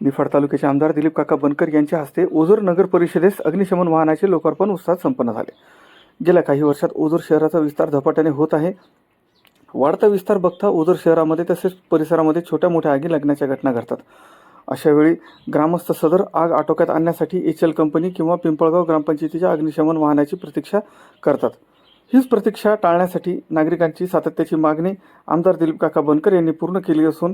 निफाड तालुक्याचे आमदार दिलीप काका बनकर यांच्या हस्ते ओझर नगर परिषदेस अग्निशमन वाहनाचे लोकार्पण उत्साहात संपन्न झाले. गेल्या काही वर्षात ओझर शहराचा विस्तार झपाट्याने होत आहे. वाढता विस्तार बघता ओझर शहरामध्ये तसेच परिसरामध्ये छोट्या मोठ्या आगी लागण्याच्या घटना घडतात. अशावेळी ग्रामस्थ सदर आग आटोक्यात आणण्यासाठी एच एल कंपनी किंवा पिंपळगाव ग्रामपंचायतीच्या अग्निशमन वाहनाची प्रतीक्षा करतात. हीच प्रतीक्षा टाळण्यासाठी नागरिकांची सातत्याची मागणी आमदार दिलीप काका बनकर यांनी पूर्ण केली असून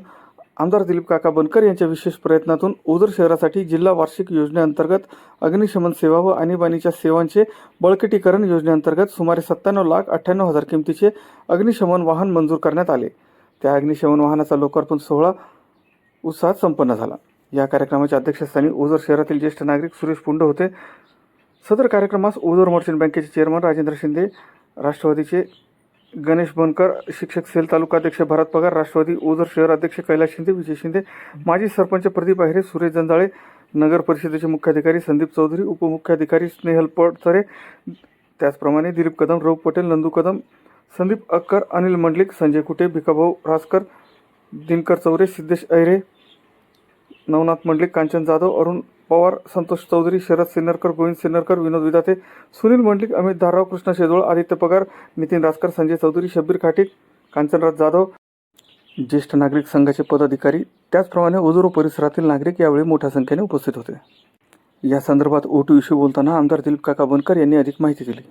आमदार दिलीप काका बनकर यांच्या विशेष प्रयत्नातून ओझर शहरासाठी जिल्हा वार्षिक योजनेअंतर्गत अग्निशमन सेवा व आणीबाणीच्या सेवांचे बळकटीकरण योजनेअंतर्गत सुमारे सत्त्याण्णव लाख अठ्ठ्याण्णव हजार किमतीचे अग्निशमन वाहन मंजूर करण्यात आले. त्या अग्निशमन वाहनाचा लोकार्पण सोहळा उत्साहात संपन्न झाला. या कार्यक्रमाच्या अध्यक्षस्थानी ओझर शहरातील ज्येष्ठ नागरिक सुरेश पुंड होते. सदर कार्यक्रमास ओझर मर्चंट बँकेचे चेअरमन राजेंद्र शिंदे राष्ट्रवादीचे गणेश बनकर शिक्षक सेल तालुकाध्यक्ष भरत पगार राष्ट्रवादी ओझर शहर अध्यक्ष कैलास शिंदे विजय शिंदे माजी सरपंच प्रदीप अहिरे सुरेश जंजाळे नगर परिषदेचे मुख्याधिकारी संदीप चौधरी उपमुख्याधिकारी स्नेहल पडतरे त्याचप्रमाणे दिलीप कदम रघु पटेल नंदू कदम संदीप अक्कर अनिल मंडलिक संजय कुटे भिकाभाऊ रासकर दिनकर चौरे सिद्धेश अहिरे नवनाथ मंडलिक कांचन जाधव अरुण पवार संतोष चौधरी शरद सिन्नरकर गोविंद सिन्नरकर विनोद विदाते सुनील मंडलिक अमित धाराव कृष्ण शेजोळ आदित्य पगार नितीन रासकर संजय चौधरी शब्बीर खाटीक कांचनराज जाधव ज्येष्ठ नागरिक संघाचे पदाधिकारी. त्याचप्रमाणे ओझोरो परिसरातील नागरिक यावेळी मोठ्या संख्येने उपस्थित होते. या संदर्भात ओ इश्यू बोलताना आमदार दिलीप काका बनकर यांनी अधिक माहिती दिली.